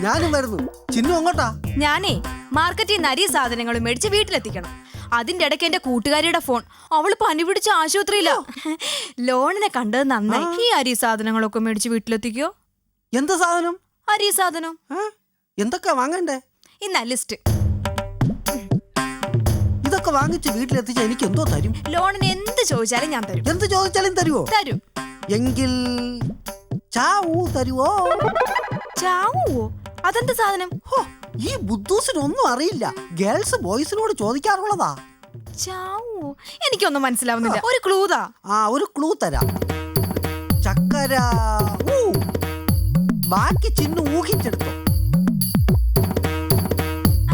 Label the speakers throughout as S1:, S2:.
S1: ഞാനും വരുന്നു. ചിന്നു അങ്ങോട്ടാ?
S2: ഞാനേ മാർക്കറ്റിൽ നിന്ന് അരി സാധനങ്ങളും മേടിച്ച് വീട്ടിലെത്തിക്കണം. അതിന്റെ ഇടയ്ക്ക് എന്റെ കൂട്ടുകാരിയുടെ ഫോൺ. അവൾ പനി പിടിച്ച ആശുപത്രിയിലോ. ലോണിനെ കണ്ടത് നന്നായി. ഈ അരി സാധനങ്ങളൊക്കെ മേടിച്ച് വീട്ടിലെത്തിക്കോ.
S1: എന്ത് സാധനം?
S2: അരി സാധനം.
S1: എന്തൊക്കെ വാങ്ങണ്ടേ?
S2: ഇന്ന ലിസ്റ്റ്.
S1: ഇതൊക്കെ വാങ്ങിച്ച് വീട്ടിലെത്തിച്ച എനിക്ക് എന്തോ തരും.
S2: ലോണിന് എന്ത് ചോദിച്ചാലും ഞാൻ തരും.
S1: എന്ത് ചോദിച്ചാലും തരുവോ?
S2: തരും.
S1: എങ്കിൽ ചാവൂ തരുവോ?
S2: ചാവുവോ? അതെന്ത് സാധനം?
S1: ഹോ, ഈ ബുദ്ധൂസിനൊന്നും അറിയില്ല. ഗേൾസ് ബോയ്സിനോട് ചോദിക്കാറുള്ളതാ.
S2: ചാവോ എനിക്കൊന്നും മനസ്സിലാവുന്നില്ല. ഒരു ക്ലൂതാ
S1: ആ ഒരു ക്ലൂ തരാം. ചക്കര ഊ. ബാക്കി ചിന്നു ഊഹിച്ചെടുത്തു.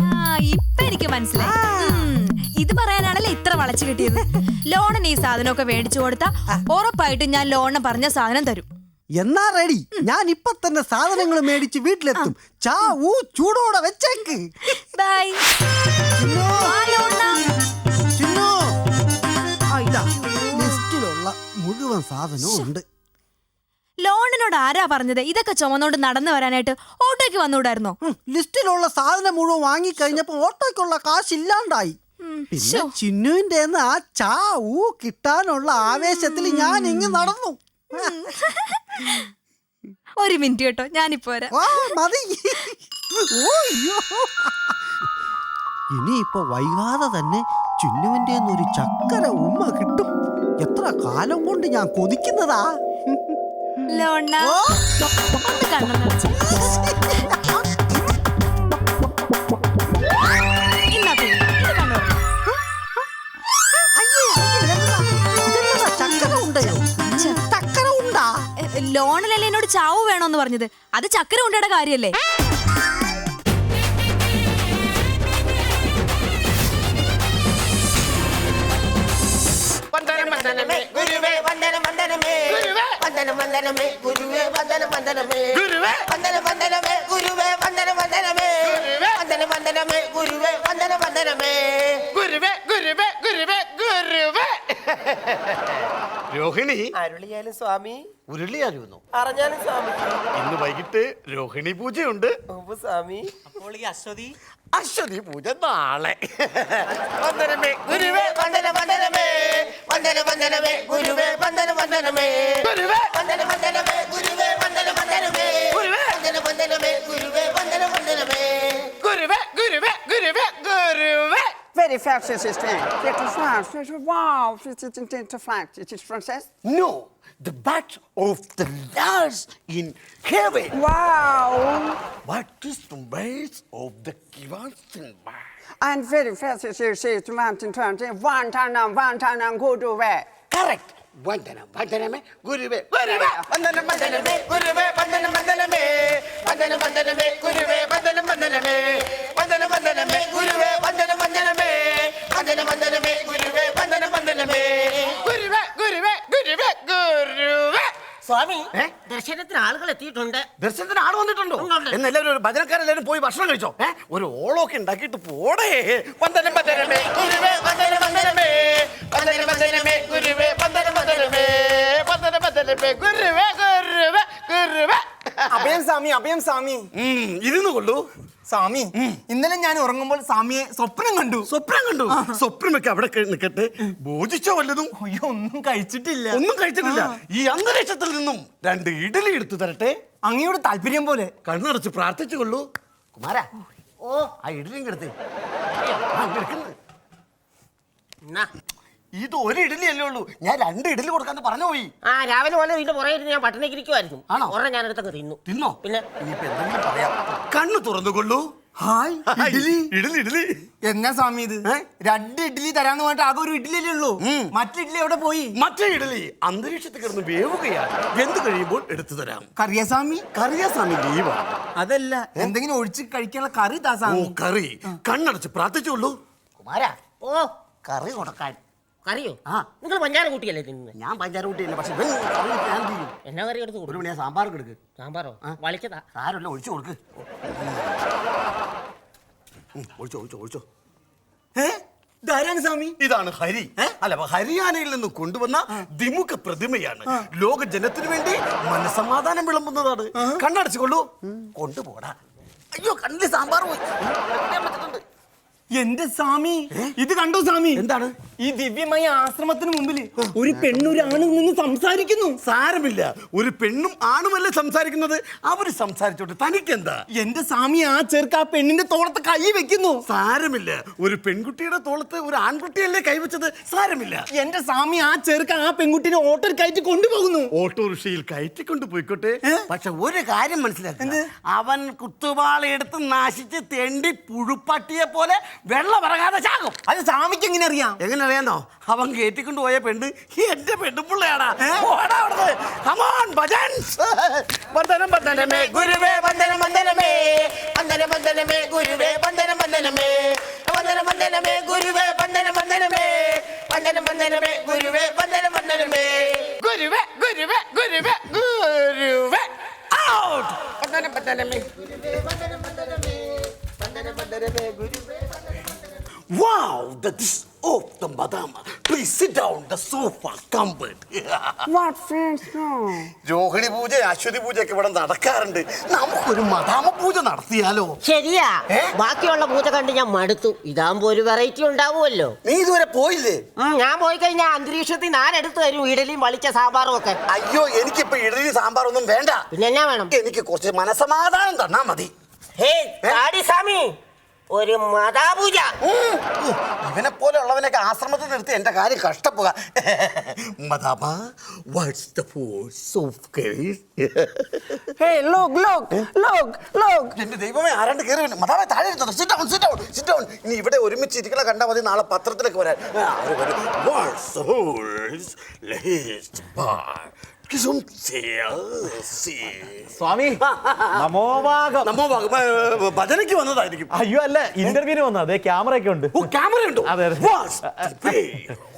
S2: ആ ഇപ്പൊ എനിക്ക് മനസ്സിലായി. ഉം, ഇത് പറയാനാണല്ലേ ഇത്ര വളച്ചു കിട്ടിയത്? ലോണിന് ഈ സാധനമൊക്കെ മേടിച്ചു കൊടുത്താ ഉറപ്പായിട്ടും ഞാൻ ലോണിന് പറഞ്ഞ സാധനം തരും.
S1: എന്നാ റെഡി ഞാൻ ഇപ്പൊ തന്നെ സാധനങ്ങൾ മേടിച്ച് വീട്ടിലെത്തും. ചാ ഊ ചൂടോടെ വെച്ചേക്ക്.
S2: ബൈ.
S1: ലിസ്റ്റിലുള്ള മുഴുവൻ സാധനവും ഉണ്ട്.
S2: ലോണിനോട് ആരാ പറഞ്ഞത്? ഇതൊക്കെ ചുമന്നോണ്ട് നടന്നു വരാനായിട്ട് ഓട്ടോയ്ക്ക് വന്നുകൂടായിരുന്നോ?
S1: ലിസ്റ്റിലുള്ള സാധനം മുഴുവൻ വാങ്ങി കഴിഞ്ഞപ്പോ ഓട്ടോയ്ക്കുള്ള കാശ് ഇല്ലാണ്ടായി പിന്നെ. ചിന്നുവിന്റെ ആ ചാ ഊ കിട്ടാനുള്ള ആവേശത്തിൽ ഞാൻ ഇങ്ങ് നടന്നു.
S2: ഒരു മിനിറ്റ് കേട്ടോ ഞാനിപ്പോ വരാം.
S1: ആ മതി. ഓ, അയ്യോ. ഇനിയിപ്പോ വൈകാതെ തന്നെ ചുന്നുവിന്റെ ഒരു ചക്കര ഉമ്മ കിട്ടും. എത്ര കാലം കൊണ്ട് ഞാൻ കൊതിക്കുന്നതാ?
S2: ലോണ
S1: ഓ,
S2: ഒന്ന് കണ്ണു നിറച്ച്. എ, ലോണിലല്ലേ എന്നോട് ചാവ് വേണോന്ന് പറഞ്ഞത്? അത് ചക്കര ഉണ്ടയുടെ കാര്യല്ലേ?
S3: വന്ദനം വന്ദനമേ. ഗുരുവേ. വന്ദനം വന്ദനമേ. വന്ദനം വന്ദനമേ. ഗുരുവേ വന്ദനം വന്ദനമേ.
S4: ഗുരുവേ.
S3: വന്ദനം വന്ദനമേ. ഗുരുവേ വന്ദനം വന്ദനമേ. വന്ദനം വന്ദനമേ. ഗുരുവേ വന്ദനം വന്ദനമേ.
S4: ഗുരുവേ ഗുരുവേ ഗുരുവേ ഗുരുവേ. രോഹിണി.
S3: അരുളിയാലും സ്വാമി.
S4: ഉരുളിയായിരുന്നു
S3: അറിഞ്ഞാലും സ്വാമി.
S4: ഇന്ന് വൈകിട്ട് രോഹിണി പൂജയുണ്ട്.
S3: ഉപ്പ് സ്വാമി.
S5: അപ്പോൾ ഈ അശ്വതി?
S4: അശ്വതി പൂജ നാളെ. വന്ദനമേ.
S3: ഗുരുവേ Vandana വന്ദനമേ. Vandana വന്ദനമേ. ഗുരുവേ Vandana വന്ദനമേ.
S4: ഗുരുവേ.
S3: Vandana വന്ദനമേ. ഗുരുവേ Vandana വന്ദനമേ.
S4: ഗുരുവേ.
S3: Vandana വന്ദനമേ. ഗുരുവേ Vandana വന്ദനമേ.
S4: ഗുരുവേ ഗുരുവേ ഗുരുവേ ഗുരുവേ.
S6: very fashion system. Wow, it is Francis?
S4: No, the birth of the stars in heaven.
S6: Wow.
S4: What is the base of the Kiwansin
S6: And very fashion system, mountain turns, one turn and one turn and go to where?
S4: Correct. വന്ദനം വന്ദനമേ ഗുരുവേ ഗുരുവേ
S3: വന്ദനം വന്ദനമേ ഗുരുവേ വന്ദനം വന്ദനമേ വന്ദനം വന്ദനമേ ഗുരുവേ വന്ദനം വന്ദനമേ വന്ദനം വന്ദനമേ ഗുരുവേ വന്ദനം വന്ദനമേ വന്ദനം വന്ദനമേ ഗുരുവേ
S5: സ്വാമി? ദർശനത്തിന് ആളുകൾ എത്തിയിട്ടുണ്ട്.
S4: ദർശനത്തിന് ആൾ വന്നിട്ടുണ്ടോ. എന്നെല്ലാവരും ഒരു ഭജനക്കാരെല്ലാവരും പോയി ഭക്ഷണം കഴിച്ചോ? ഏ? ഒരു ഓളമൊക്കെ ഉണ്ടാക്കിയിട്ട് പോടേ. വന്ദനം വന്ദനമേ
S3: ഗുരുവേ വന്ദനം വന്ദനമേ. വന്ദനം വന്ദനമേ ഗുരുവേ വന്ദനം വന്ദനമേ.
S4: വന്ദനം വന്ദനമേ ഗുരുവേ ഗുരുവേ ഗുരുവേ.
S7: അഭയം സ്വാമി അഭയം സ്വാമി.
S4: ഇരുന്ന് കൊള്ളൂ.
S7: സ്വാമി ഇന്നലെ ഞാൻ ഉറങ്ങുമ്പോൾ സ്വാമിയെ സ്വപ്നം കണ്ടു.
S4: സ്വപ്നം കണ്ടു. സ്വപ്നമൊക്കെ അവിടെ നിൽക്കട്ടെ ബോധിച്ചോ വല്ലതും?
S7: അയ്യോ ഒന്നും കഴിച്ചിട്ടില്ല.
S4: ഒന്നും കഴിച്ചിട്ടില്ല. ഈ അന്തരീക്ഷത്തിൽ നിന്നും രണ്ട് ഇഡലി എടുത്തു തരട്ടെ.
S7: അങ്ങയോട് താല്പര്യം പോലെ.
S4: കണ്ണടച്ച് പ്രാർത്ഥിച്ചു കൊള്ളൂ കുമാര ഓ ആ ഇഡലിയും കിടത്ത് ആ? ഇത് ഒരു ഇഡലി അല്ലേ ഉള്ളൂ? ഞാൻ രണ്ട് ഇഡലി കൊടുക്കാന്ന് പറഞ്ഞു പോയി.
S5: ആ രാവിലെ പോലെ ഇതിന്റെ പുറകെ ഇരുന്ന് ഞാൻ പട്ടിണിക്ക് ഇരിക്കുമായിരുന്നു
S4: ആണോ?
S5: ഒരെണ്ണം ഞാൻ എടുത്തങ്ങ് തിന്നു.
S4: തിന്നോ?
S5: പിന്നെ
S4: ഇനിയിപ്പോ എന്തെങ്കിലും പറയാം. കണ്ണു തുറന്നുകൊള്ളൂ
S7: ഹായ് ഇഡ്ഡലി.
S4: ഇഡലി ഇഡലി
S7: എന്നാ സ്വാമി ഇത്? രണ്ട് ഇഡ്ഡലി തരാന്ന് പറഞ്ഞിട്ട് ആകെ ഒരു ഇഡ്ഡലി അല്ലേ ഉള്ളൂ?
S4: ഉം.
S7: മറ്റു ഇഡ്ഡലി എവിടെ പോയി?
S4: മറ്റേ ഇഡലി അന്തരീക്ഷത്തിൽ കിടന്ന് വേവുകയാണ്. വെന്ത് കഴിയുമ്പോൾ എടുത്തു തരാം.
S7: കറിയാ സ്വാമി?
S4: കറിയാസ്വാമി ലീവാണ്.
S7: അതല്ല എന്തെങ്കിലും ഒഴിച്ച് കഴിക്കാനുള്ള കറി താ
S4: ഓ
S7: സ്വാമി.
S4: കറി. കണ്ണടച്ച് പ്രാർത്ഥിച്ചുള്ളൂ
S5: കുമാരാ
S4: ഓ കറി കൊടുക്കാൻ.
S5: കറിയോ?
S4: ആ.
S5: നിങ്ങൾ പഞ്ചാര കൂട്ടിയല്ലേ തിന്നുന്നത്
S4: ഞാൻ പഞ്ചാര കൂട്ടിയില്ല പക്ഷെ ഇവൻ കറി ഞാൻ ചെയ്യും
S5: എന്നാ കറി എടുത്ത്
S4: ഒരു മണിയാ സാമ്പാർ എടുക്ക്.
S5: സാമ്പാറോ? വളിച്ചതാ?
S4: സാരമില്ല ഒഴിച്ചു കൊടുക്ക്. ഉം, ഒഴിച്ചോ ഒഴിച്ചോ ഒഴിച്ചോ.
S7: ഏ? ധാരാണ് സ്വാമി?
S4: ഇതാണ് ഹരി. അല്ല അപ്പൊ ഹരിയാനയിൽ നിന്ന് കൊണ്ടുവന്ന ദ്വിമുഖ പ്രതിമയാണ്. ലോക ജനത്തിനു വേണ്ടി മനസമാധാനം വിളമ്പുന്നതാണ്. കണ്ണടച്ചുകൊള്ളൂ കൊണ്ടുപോടാ. അയ്യോ കണ്ണിൽ സാമ്പാർ പോയി. പറ്റുന്നുണ്ട്.
S7: എന്റെ സ്വാമി. ഇത് കണ്ടോ സ്വാമി?
S4: എന്താണ്?
S7: ഈ ദിവ്യമായ ആശ്രമത്തിന് മുമ്പിൽ ഒരു പെണ്ണൊരാണും നിന്ന് സംസാരിക്കുന്നു.
S4: സാരമില്ല. ഒരു പെണ്ണും ആണുമല്ലേ സംസാരിക്കുന്നത്? അവർ സംസാരിച്ചോട്ടെ. തനിക്കെന്താ?
S7: എന്റെ സ്വാമി ആ ചെറുക്ക് ആ പെണ്ണിന്റെ തോളത്ത് കൈ വെക്കുന്നു.
S4: സാരമില്ല. ഒരു പെൺകുട്ടിയുടെ തോളത്ത് ഒരു ആൺകുട്ടിയല്ലേ കൈവച്ചത് സാരമില്ല.
S7: എന്റെ സ്വാമി ആ ചെറുക്ക് ആ പെൺകുട്ടിനെ ഓട്ടോയിൽ കയറ്റി കൊണ്ടുപോകുന്നു.
S4: ഓട്ടോറിക്ഷയിൽ കയറ്റി കൊണ്ടുപോയിക്കോട്ടെ. പക്ഷെ ഒരു കാര്യം മനസ്സിലാക്കുന്നത് അവൻ കുത്തുവാളെടുത്ത് നാശിച്ച് നശിച്ച് തെണ്ടി പുഴുപ്പട്ടിയെ പോലെ വെള്ളം ഇറങ്ങാതെ ചാകും
S7: അത് സ്വാമിക്ക് എങ്ങനെ അറിയാം
S4: എങ്ങനെ അറിയാന്നോ അവൻ കേട്ടിക്കൊണ്ട് പോയ പെണ്ണ് എന്റെ പെണ്ണുപിള്ളയാടാ ഓടാ അവിടുന്ന്. വന്ദനം വന്ദനമേ
S3: ഗുരുവേ വന്ദനം വന്ദനമേ വന്ദനം വന്ദനമേ ഗുരുവേ വന്ദനം വന്ദനമേ വന്ദനം വന്ദനമേ ഗുരുവേ വന്ദനം വന്ദനമേ വന്ദനം വന്ദനമേ ഗുരുവേ വന്ദനം വന്ദനമേ ഗുരുവേ ഗുരുവേ ഗുരുവേ ഗുരുവേ ഔട്ട് വന്ദനം വന്ദനമേ
S4: Wow, that is of the madam. Please sit down, the sofa, comfort.
S6: What friends? No?
S4: Rohini പൂജ അശ്വതി പൂജയൊക്കെ ഇവിടെ നടക്കാറുണ്ട്. നമുക്കൊരു മദാമ പൂജ നടത്തിയാലോ?
S5: ശരിയാ? ബാക്കിയുള്ള പൂജ കണ്ട് ഞാൻ മടുത്തു. ഇതാകുമ്പോ ഒരു വെറൈറ്റി ഉണ്ടാവുമല്ലോ.
S4: നീ ഇതുവരെ പോയില്ലേ?
S5: ഉം, ഞാൻ പോയി കഴിഞ്ഞാൽ അന്തരീക്ഷത്തിൽ ഞാൻ എടുത്തു തരും ഇഡലിയും വളിച്ച സാമ്പാറും ഒക്കെ.
S4: അയ്യോ എനിക്കിപ്പോ ഇഡലി സാമ്പാറൊന്നും വേണ്ട.
S5: പിന്നെ എന്നാ വേണം?
S4: എനിക്ക് കുറച്ച് മനസമാധാനം തന്നാ മതി.
S5: ഹേ താടി സ്വാമി. ഒരു മതാപൂജ.
S4: ഇവനെ പോലെ ഉള്ളവനൊക്കെ ആശ്രമത്തിൽ നിർത്തി എന്റെ കാര്യം കഷ്ടപ്പുക what's the force of
S6: hey look, look, look, look.
S4: എന്റെ ദൈവമേ ആരാണ്ട് കയറി മതാവേ താഴെ ഇരുന്നോ? Sit down sit down sit down ഇനി ഇവിടെ ഒരുമിച്ച് ഇരിക്കണ കണ്ടാൽ മതി നാളെ പത്രത്തിലേക്ക് വരാൻ. The Sehr, see.
S8: സ്വാമി നമോഭാഗം
S4: നമ്മ ഭ- ഭ- ഭജനയ്ക്ക് വന്നതായിരിക്കും.
S8: അയ്യോ അല്ല ഇന്റർവ്യൂവിന് വന്ന അതെ ക്യാമറ ഒക്കെ ഉണ്ട്.
S4: ഓ ക്യാമറ ഉണ്ടോ?
S8: അതെ?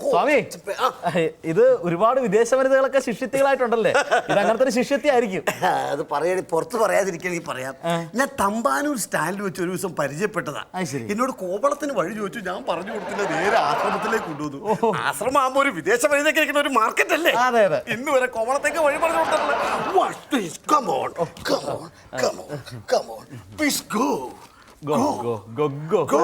S8: സ്വാമി
S4: ആ,
S8: ഇത് ഒരുപാട് വിദേശ വനിതകളൊക്കെ ശിഷ്യത്തികളായിട്ടുണ്ടല്ലേ? ഇത് അങ്ങനത്തെ ഒരു ശിഷ്യത്തി ആയിരിക്കും
S4: അത് പറയാൻ പുറത്ത് പറയാതിരിക്കണെങ്കിൽ പറയാം. ഞാൻ തമ്പാനൂർ സ്റ്റാൻഡിൽ വെച്ച് ഒരു ദിവസം പരിചയപ്പെട്ടതാ.
S8: അത് ശരി.
S4: എന്നോട് കോവളത്തിന് വഴി ചോദിച്ചു ഞാൻ പറഞ്ഞു കൊടുത്തില്ല നേരെ ആശ്രമത്തിലേക്ക് കൊണ്ടുവന്നു. ആശ്രമം ആകുമ്പോ ഒരു വിദേശ വനിതയ്ക്ക് ഇരിക്കുന്ന ഒരു മാർക്കറ്റ് അല്ലേ?
S8: അതെ, അതെ.
S4: ഇന്ന് വരെ കോവളത്തേക്ക് വഴി പറഞ്ഞു കൊടുത്തിട്ടുണ്ട് What? Please, come on, come on, come on, come on. Please go.
S8: Go go go go
S4: Go.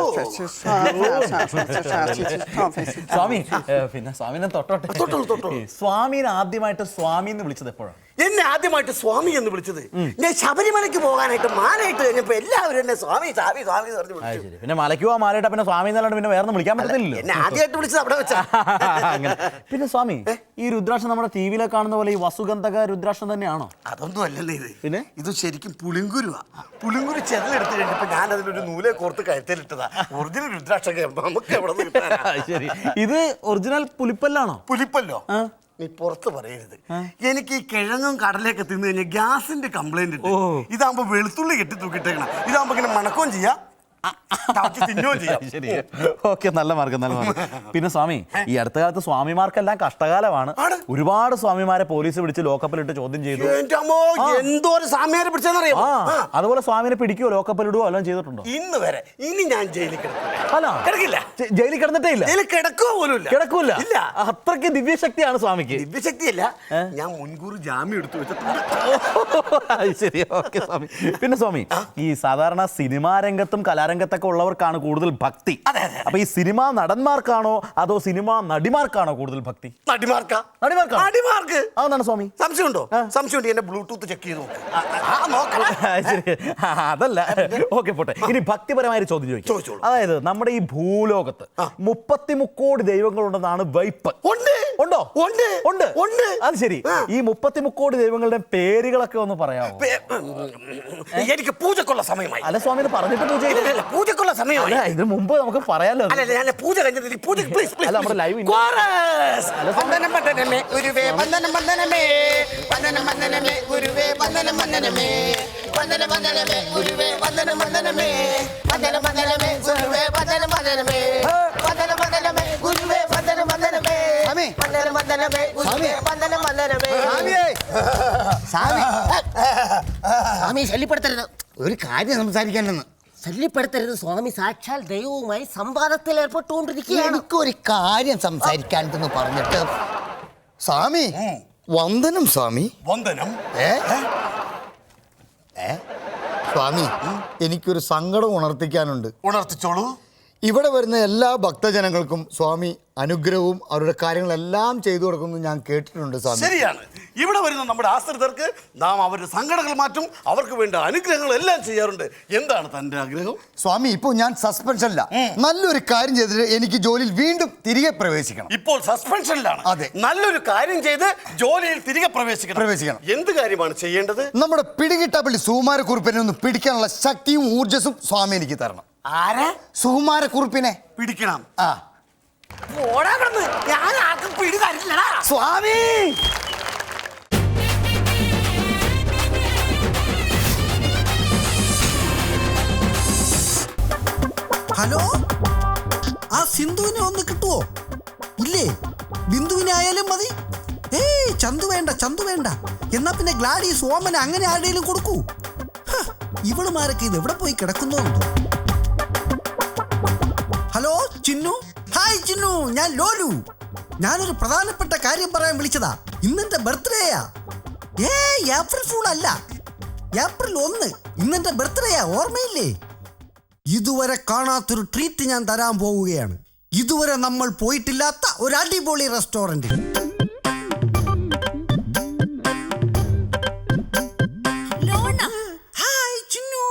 S8: സ്വാമി ഏ, പിന്നെ സ്വാമിനെ തൊട്ടോട്ടെ
S4: തൊട്ടോളൂ, തൊട്ടോളൂ.
S8: ഈ സ്വാമിനെ ആദ്യമായിട്ട് സ്വാമി എന്ന് വിളിച്ചത് എപ്പോഴാണ്
S4: എന്നെ ആദ്യമായിട്ട് സ്വാമി എന്ന് വിളിച്ചത്. ഞാൻ ശബരിമലയ്ക്ക് പോകാനായിട്ട് മാലയിട്ട് കഴിഞ്ഞപ്പോ എല്ലാവരും എന്നെ സ്വാമി സ്വാമി സ്വാമി എന്ന് പറഞ്ഞു വിളിച്ചു.
S8: ശരി. പിന്നെ മലയ്ക്ക് പോവാ മാലയിട്ട പിന്നെ സ്വാമി എന്നല്ലാണ്ട് പിന്നെ വേറെ വിളിക്കാൻ പറ്റത്തില്ലല്ലോ.
S4: എന്നെ ആദ്യമായിട്ട് വിളിച്ചത് അവിടെ വെച്ചാ.
S8: അങ്ങനെ. പിന്നെ സ്വാമി ഈ രുദ്രാക്ഷം നമ്മുടെ ടി വിയിലെ കാണുന്ന പോലെ ഈ വസുഗന്ധക രുദ്രാക്ഷം തന്നെയാണോ?
S4: അതൊന്നും അല്ലല്ലേ ഇത്.
S8: പിന്നെ?
S4: ഇത് ശരിക്കും പുളിങ്കുരുവാ. പുളിങ്കുരു ചെതലെടുത്ത് കഴിഞ്ഞപ്പോ ഞാൻ അതിലൊരു നൂലെ കോർത്ത് കഴുത്തിലിട്ടതാ ഒറിജിനൽ രുദ്രാക്ഷം നമുക്ക് എവിടെ നിന്ന് കിട്ടാനാ?
S8: ശരി. ഇത് ഒറിജിനൽ പുലിപ്പല്ലാണോ
S4: പുലിപ്പല്ലോ നീ പുറത്ത് പറയരുത്. എനിക്ക് ഈ കിഴങ്ങും കടലയൊക്കെ തിന്നു കഴിഞ്ഞാൽ ഗ്യാസിന്റെ കംപ്ലൈന്റ് ഇതാകുമ്പോ വെളുത്തുള്ളി കെട്ടി തൂക്കിട്ടേക്കണം ഇതാകുമ്പോ ഇങ്ങനെ മണക്കുകയും ചെയ്യാം ചെയ്യാം.
S8: ഓക്കെ നല്ല മാർഗം നല്ല മാർഗം പിന്നെ സ്വാമി ഈ അടുത്ത കാലത്ത് സ്വാമിമാർക്കെല്ലാം കഷ്ടകാലമാണ് ഒരുപാട് സ്വാമിമാരെ പോലീസ് പിടിച്ച് ലോക്കപ്പിലിട്ട് ചോദ്യം ചെയ്തു
S4: എന്തോ ഒരു സാമ്യാരെ പിടിച്ചെന്നറിയാമോ
S8: അതുപോലെ സ്വാമിനെ പിടിക്കുകയോ ലോക്കപ്പിലിടുകയോ എല്ലാം ചെയ്തിട്ടുണ്ടോ
S4: ഇന്ന് വരെ ഇനി ഞാൻ ജയിലിൽ
S8: അല്ല
S4: കിടക്കില്ല
S8: ജയിലിൽ കിടന്നിട്ടേ ഇല്ല
S4: ജയിലിൽ പോലും
S8: കിടക്കൂല
S4: ഇല്ല
S8: അത്രയ്ക്ക് ദിവ്യശക്തിയാണ് സ്വാമിക്ക്
S4: ദിവ്യശക്തിയല്ല ഞാൻ മുൻകൂർ ജാമ്യം എടുത്തു വെച്ചിട്ടുണ്ട്
S8: ശരി ഓക്കെ സ്വാമി പിന്നെ സ്വാമി ഈ സാധാരണ സിനിമാ രംഗത്തും കലാരംഗത്തൊക്കെ ഉള്ളവർക്കാണ് കൂടുതൽ ഭക്തി. അപ്പൊ ഈ സിനിമാ നടന്മാർക്കാണോ അതോ സിനിമാ നടിമാർക്കാണോ കൂടുതൽ ഭക്തി?
S4: നടിമാർക്കാ.
S8: സ്വാമി?
S4: സംശയമുണ്ടോ? സംശയമുണ്ട്. എന്നെ ബ്ലൂടൂത്ത് ചെക്ക് ചെയ്ത്
S8: അതല്ല. ഓക്കെ പോട്ടെ. ഇനി ഭക്തിപരമായ ഒരു ചോദ്യം
S4: ചോദിച്ചു
S8: അതായത് നമ്മുടെ ഈ ഭൂലോകത്ത് മുപ്പത്തി മുക്കോടി ദൈവങ്ങളുണ്ടെന്നാണ് വൈപ്പ്.
S4: ഉണ്ട്.
S8: ഉണ്ടോ?
S4: ഉണ്ട്.
S8: ഉണ്ട്.
S4: ഉണ്ട്.
S8: അത് ശരി. ഈ മുപ്പത്തി മുക്കോടി ദൈവങ്ങളുടെ പേരുകളൊക്കെ ഒന്ന് പറയാമോ?
S4: എനിക്ക് പൂജക്കുള്ള സമയമായി.
S8: അല്ല സ്വാമി പറഞ്ഞിട്ട് പൂജ
S4: ഇല്ല, പൂജക്കുള്ള സമയമാണ്
S8: അല്ല ഇതിന് മുമ്പ് നമുക്ക് പറയാലോ.
S4: അല്ല അല്ല, ഞാൻ പൂജ കഴിഞ്ഞിട്ട് പൂജ പ്ലീസ്
S8: അല്ല, നമ്മുടെ live ഇല്ല.
S3: വന്ദനം വന്ദനമേ ഗുരുവേ വന്ദനം വന്ദനമേ. വന്ദനം വന്ദനമേ ഗുരുവേ വന്ദനം വന്ദനമേ. വന്ദനം വന്ദനമേ ഗുരുവേ വന്ദനം വന്ദനമേ. വന്ദനം വന്ദനമേ ഗുരുവേ വന്ദനം വന്ദനമേ. വന്ദനം വന്ദനമേ ഗുരുവേ വന്ദനം വന്ദനമേ. വന്ദനം വന്ദനമേ ഗുരുവേ വന്ദനം വന്ദനമേ.
S5: സ്വാമി ശല്യപ്പെടുത്തരുത്.
S9: ഒരു കാര്യം സംസാരിക്കാനെന്ന്.
S5: ശല്യപ്പെടുത്തരുത് സ്വാമി. സാക്ഷാൽ ദൈവവുമായി സംവാദത്തിൽ ഏർപ്പെട്ടുകൊണ്ടിരിക്കുകയാണ്
S9: എനിക്കൊരു കാര്യം സംസാരിക്കാനുണ്ടെന്ന് പറഞ്ഞിട്ട് സ്വാമി വന്ദനം സ്വാമി.
S4: വന്ദനം?
S9: ഏ? സ്വാമി എനിക്കൊരു സങ്കടം ഉണർത്തിക്കാനുണ്ട്.
S4: ഉണർത്തിച്ചോളൂ.
S9: ഇവിടെ വരുന്ന എല്ലാ ഭക്തജനങ്ങൾക്കും സ്വാമി അനുഗ്രഹവും അവരുടെ കാര്യങ്ങളെല്ലാം ചെയ്തു കൊടുക്കുന്നു ഞാൻ കേട്ടിട്ടുണ്ട് സ്വാമി.
S4: ശരിയാണ്. ഇവിടെ വരുന്ന നമ്മുടെ ആശ്രിതർക്ക് നാം അവരുടെ സങ്കടങ്ങൾ മാറ്റും അവർക്ക് വേണ്ട അനുഗ്രഹങ്ങൾ എല്ലാം ചെയ്യാറുണ്ട്. എന്താണ് തന്റെ ആഗ്രഹം?
S9: സ്വാമി ഇപ്പോൾ ഞാൻ സസ്പെൻഷനില്ല നല്ലൊരു കാര്യം ചെയ്തിട്ട് എനിക്ക് ജോലിയിൽ വീണ്ടും തിരികെ പ്രവേശിക്കണം.
S4: ഇപ്പോൾ സസ്പെൻഷനിലാണ്
S9: അതെ.
S4: നല്ലൊരു കാര്യം ചെയ്ത് ജോലിയിൽ തിരികെ പ്രവേശിക്കണം.
S9: പ്രവേശിക്കണം.
S4: എന്ത് കാര്യമാണ് ചെയ്യേണ്ടത്?
S9: നമ്മുടെ പിടികിട്ടാപ്പള്ളി സുകുമാരക്കുറിപ്പിനെ ഒന്ന് പിടിക്കാനുള്ള ശക്തിയും ഊർജസും സ്വാമി എനിക്ക് തരണം.
S4: ആരെ?
S9: സുകുമാരക്കുറിപ്പിനെ
S4: പിടിക്കണം.
S9: ആ.
S5: ഓടാ കിടന്ന്. ഞാൻ ആർക്കും പിടി തരില്ലടാ.
S9: സ്വാമി!
S1: ഹലോ? ആ സിന്ധുവിനെ ഒന്ന് കിട്ടുവോ? ഇല്ലേ? ബിന്ദുവിനെ ആയാലും മതി. ഏയ് ചന്തു വേണ്ട ചന്തു വേണ്ട. എന്നാ പിന്നെ ഗ്ലാഡി ഓമന അങ്ങനെ ആരുടെയും കൊടുക്കൂ? ഇവളുമാരൊക്കെ ഇത് എവിടെ പോയി കിടക്കുന്നോ എന്തോ ഹലോ ചിന്നു. ഹായ് ചിന്നു. ഞാൻ ലോലു. ഞാനൊരു പ്രധാനപ്പെട്ട കാര്യം പറയാൻ വിളിച്ചതാ. ഇന്നെന്റെ ബർത്ത്ഡേയാ. ഏ ഏപ്രിൽ ഫൂൾ അല്ല. ഏപ്രിൽ ഒന്ന്. ഇന്നെന്റെ ബർത്ത്ഡേയാ ഓർമ്മയില്ലേ? ഇതുവരെ കാണാത്തൊരു ട്രീറ്റ് ഞാൻ തരാൻ പോവുകയാണ്. ഇതുവരെ നമ്മൾ പോയിട്ടില്ലാത്ത ഒരു അടിപൊളി റെസ്റ്റോറന്റ്
S2: ലോണ.
S1: ഹായ് ചിന്നു.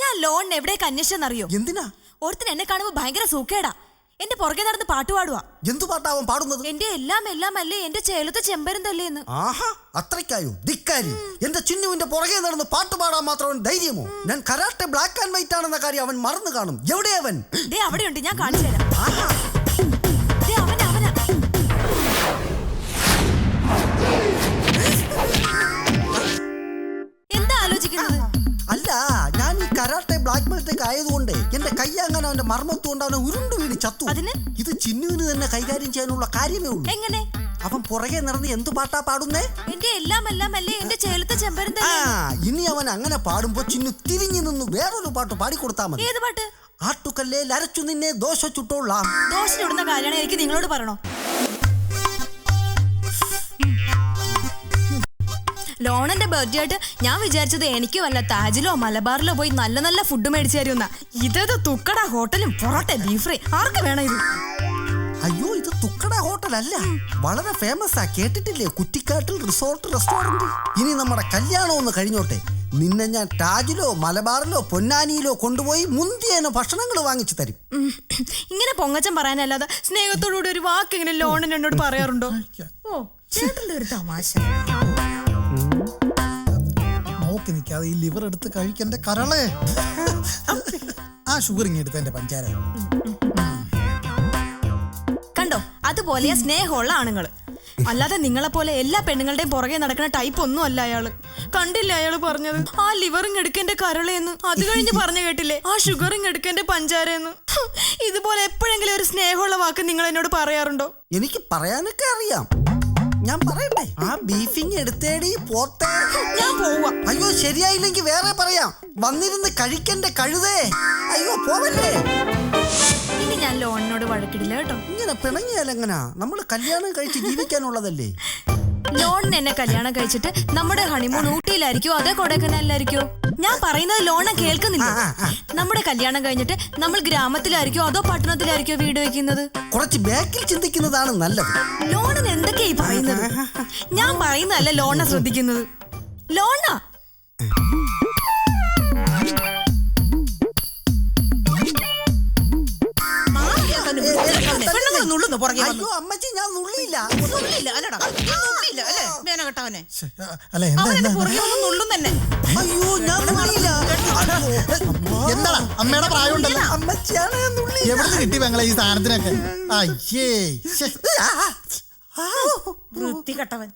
S2: ഞാൻ ലോണിന് എവിടേക്ക് അന്വേഷിച്ചെന്നറിയോ?
S1: എന്തിനാ?
S2: ഒരുത്തിന് എന്നെ കാണുമ്പോ ഭയങ്കര സൂക്കേടാ. എന്റെ പുറകെ നടന്ന് പാട്ട് പാടുവാ.
S1: എന്തു പാട്ടാവും പാടുന്നത്?
S2: എന്റെ എല്ലാം എല്ലാം അല്ലേ എന്റെ ചേലത്തെ ചെമ്പരുന്തല്ലേ തല്ലേന്ന്
S1: ആഹാ അത്രയ്ക്കായോ? ധിക്കാരി. എന്റെ ചിന്നുവിന്റെ പുറകെ നടന്ന് പാട്ട് പാടാൻ മാത്രം അവൻ ധൈര്യമോ? ഞാൻ കരാട്ടെ ബ്ലാക്ക് ആൻഡ് വൈറ്റ് ആണെന്ന കാര്യം അവൻ മറന്നു കാണും. എവിടെ അവൻ?
S2: ദേ അവിടെയുണ്ട് ഞാൻ കാണിച്ചു തരാം.
S1: ആഹാ. ആയതുകൊണ്ട് എന്റെ കൈ അങ്ങനെ അവന്റെ മർമ്മത്ത് കൊണ്ട് അവനെ ഉരുണ്ടു വീണ് ചത്തു.
S2: അതിന്?
S1: ഇത് ചിന്നുവിന് തന്നെ കൈകാര്യം ചെയ്യാനുള്ള കാര്യമേ ഉള്ളൂ.
S2: എങ്ങനെ?
S1: അവൻ പുറകെ നടന്ന് എന്തു പാട്ടാ പാടുന്നേ?
S2: എന്റെ എല്ലാം എല്ലാം അല്ലേ എന്റെ ചേലത്തെ ചെമ്പരം
S1: ആ ഇനി അവൻ അങ്ങനെ പാടുമ്പോ ചിന്നു തിരിഞ്ഞു നിന്ന് വേറൊരു പാട്ട് പാടിക്കൊടുത്താ മതി.
S2: ഏത് പാട്ട്?
S1: ആട്ടുകല്ലേ അരച്ചു നിന്നെ ദോശ ചുട്ടോളാം.
S2: ദോശ ചുടുന്ന കാര്യമാണ് എനിക്ക് നിങ്ങളോട് പറയണോ? ലോണന്റെ ബർത്ത്ഡേ ആയിട്ട് ഞാൻ വിചാരിച്ചത് എനിക്ക് വല്ല താജിലോ മലബാറിലോ പോയി നല്ല നല്ല ഫുഡ് മേടിച്ചു തരുമെന്ന ഇതത് തുക്കട ഹോട്ടലും പൊറോട്ട ബീഫ് ഫ്രൈ ആർക്ക് വേണം ഇത്?
S1: അയ്യോ ഇത് തുക്കട ഹോട്ടൽ അല്ല. വളരെ ഫേമസ് ആ കേട്ടിട്ടില്ലേ? കുറ്റിക്കാട്ടിൽ റിസോർട്ട് റെസ്റ്റോറന്റ് ഇനി നമ്മുടെ കല്യാണം ഒന്ന് കഴിഞ്ഞോട്ടെ. നിന്നെ ഞാൻ താജിലോ മലബാറിലോ പൊന്നാനിയിലോ കൊണ്ടുപോയി മുന്തിയേനോ ഭക്ഷണങ്ങൾ വാങ്ങിച്ചു തരും.
S2: ഇങ്ങനെ പൊങ്ങച്ചം പറയാനല്ലാതെ സ്നേഹത്തോടുകൂടി ഒരു വാക്ക് ഇങ്ങനെ ലോണിന് എന്നോട് പറയാറുണ്ടോ? ഓ ചേട്ടന്റെ ഒരു തമാശ.
S10: നോക്കി നിൽക്കാതെ ഈ ലിവർ എടുത്ത് കഴിക്കണ്ട കരളേ. ആ ഷുഗർ ഇങ്ങനെ എടുത്ത എന്റെ പഞ്ചാര.
S2: കണ്ടോ? അതുപോലെയാ സ്നേഹമുള്ള ആണുങ്ങൾ. അല്ലാതെ നിങ്ങളെ പോലെ എല്ലാ പെണ്ണുങ്ങളുടെയും പുറകെ നടക്കുന്ന ടൈപ്പ് ഒന്നും അല്ല അയാൾ. കണ്ടില്ല അയാൾ പറഞ്ഞത്? ആ ലിവറിങ് എടുക്കേണ്ട കരളെന്ന്. അത് കഴിഞ്ഞ് പറഞ്ഞു കേട്ടില്ലേ? ആ ഷുഗറിങ് എടുക്കേണ്ട പഞ്ചാരയെന്ന് എന്ന് ഇതുപോലെ എപ്പോഴെങ്കിലും ഒരു സ്നേഹമുള്ള വാക്ക് നിങ്ങൾ എന്നോട് പറയാറുണ്ടോ?
S1: എനിക്ക് പറയാനൊക്കെ അറിയാം. ഞാൻ പറയട്ടെ? ആ ബീഫിങ് എടുത്തേടി പോത്തേ
S2: ഞാൻ പോവുക
S1: അയ്യോ ശരിയായില്ലെങ്കിൽ വേറെ പറയാം. വന്നിരുന്ന് കഴിക്കണ്ട കഴുതേ. അയ്യോ പോവല്ലേ?
S2: ഇനി ഞാൻ ലോണിനോട് വഴക്കിടില്ല കേട്ടോ.
S1: ഇങ്ങനെ പിണങ്ങിയാലെങ്ങനാ നമ്മൾ കല്യാണം കഴിച്ച് ജീവിക്കാനുള്ളതല്ലേ?
S2: ലോണിന് എന്നെ കല്യാണം കഴിച്ചിട്ട് നമ്മുടെ ഹണിമൂൺ ഊട്ടിയിലായിരിക്കോ അതേ കൊടൈക്കനാലിലായിരിക്കോ ഞാൻ പറയുന്നത് ലോണ കേൾക്കുന്നില്ല. നമ്മുടെ കല്യാണം കഴിഞ്ഞിട്ട് നമ്മൾ ഗ്രാമത്തിലായിരിക്കോ അതോ പട്ടണത്തിലായിരിക്കോ വീട് വെക്കുന്നത്?
S1: കുറച്ച് ബാക്കിൽ ചിന്തിക്കുന്നതാണ് നല്ലത്.
S2: ലോണിന് എന്തൊക്കെയാ ഈ പറയുന്നത്? ഞാൻ പറയുന്നതല്ല ലോണ ശ്രദ്ധിക്കുന്നത്. ലോണ?
S1: അയ്യോ അമ്മച്ചി ഞാൻ നുള്ളിയില്ല.
S10: കേട്ടവനെ. അല്ല എന്താ തന്നെ.
S1: അയ്യോ ഞാൻ നുള്ളിയില്ല.
S10: എന്താടാ അമ്മയുടെ പ്രായം ഉണ്ടല്ലോ
S1: അമ്മച്ചിയാണ് ഞാൻ നുള്ളി
S10: എവിടെ കിട്ടി പെങ്ങളെ ഈ സാധനത്തിനൊക്കെ? അയ്യേ വൃത്തി
S2: വൃത്തികെട്ടവൻ.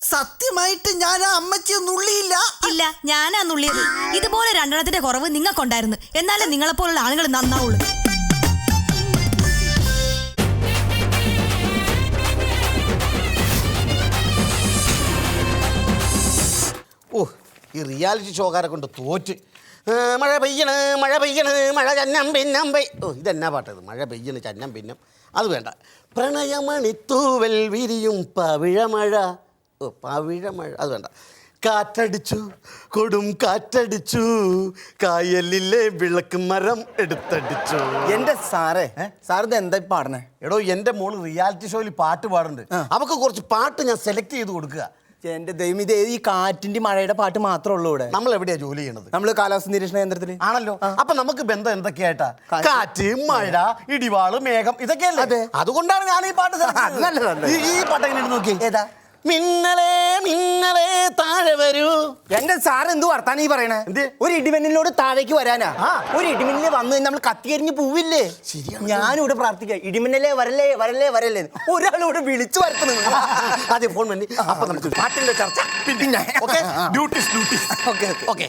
S1: സത്യമായിട്ട് ഞാൻ ആ അമ്മച്ചിയെ നുള്ളിയില്ല.
S2: ഇല്ല ഞാനാ നുള്ളിയത്. ഇതുപോലെ രണ്ടെണ്ണത്തിന്റെ കുറവ് നിങ്ങൾക്കുണ്ടായിരുന്നു. എന്നാലേ നിങ്ങളെപ്പോലുള്ള ആളുകൾ നന്നാവുള്ളൂ.
S4: ഈ റിയാലിറ്റി ഷോക്കാരെ കൊണ്ട് തോറ്റ്. മഴ പെയ്യണ് മഴ പെയ്യണ് മഴ ചന്നം പിന്നം പെയ് ഓ ഇതെന്നാ പാട്ടത് മഴ പെയ്യണ് ചന്നം പിന്നം. അത് വേണ്ട. പ്രണയമണിത്തൂവൽ വിരിയും പവിഴമഴ. ഓ പവിഴമഴ. അത് വേണ്ട. കാറ്റടിച്ചു കൊടും കാറ്റടിച്ചു കായലിലെ വിളക്ക് മരം എടുത്തടിച്ചു.
S7: എന്റെ സാറേ സാർ ഇത് എന്താ പാടണേ?
S4: എടോ എന്റെ മോൾ റിയാലിറ്റി ഷോയിൽ പാട്ട് പാടുന്നുണ്ട്. അവക്ക് കുറച്ച് പാട്ട് ഞാൻ സെലക്ട് ചെയ്ത് കൊടുക്കുക.
S7: എന്റെ ദൈവം ഇത് ഈ കാറ്റിന്റെ മഴയുടെ പാട്ട് മാത്രമേ ഉള്ളൂ ഇവിടെ.
S4: നമ്മൾ എവിടെയാ ജോലി ചെയ്യണത്?
S7: നമ്മൾ കാലാവസ്ഥ നിരീക്ഷണ കേന്ദ്രത്തിൽ
S4: ആണല്ലോ. അപ്പൊ നമുക്ക് ബന്ധം എന്തൊക്കെയായിട്ടാ?
S7: കാറ്റ്.
S4: മഴ ഇടിവാൾ മേഘം ഇതൊക്കെയല്ലേ?
S7: അതെ.
S4: അതുകൊണ്ടാണ് ഞാൻ ഈ പാട്ട് ഈ പാട്ട് എങ്ങനെ നോക്കി
S7: ഏതാ?
S4: മിന്നലേ മിന്നലേ താഴെ വരൂ.
S7: എന്റെ സാർ എന്ത് വർത്താനം ഈ പറയണേ?
S4: എന്ത്?
S7: ഒരു ഇടിമിന്നലിനോട് താഴേക്ക് വരാനാ. ഒരു ഇടിമിന്നൽ വന്നു കഴിഞ്ഞാൽ നമ്മൾ കത്തിയരിഞ്ഞ് പോവില്ലേ? ഞാനിവിടെ പ്രാർത്ഥിക്കാം. ഇടിമിന്നലേ വരല്ലേ വരല്ലേ വരല്ലേ. ഒരാളിവിടെ വിളിച്ചു വരുത്തുന്നു.
S4: അതെ ഫോൺ വേണ്ടി അപ്പൊ നമുക്ക് പാട്ടിന്റെ ചർച്ച
S7: പിന്നെ.
S4: Okay? Duties duties
S7: okay
S4: okay.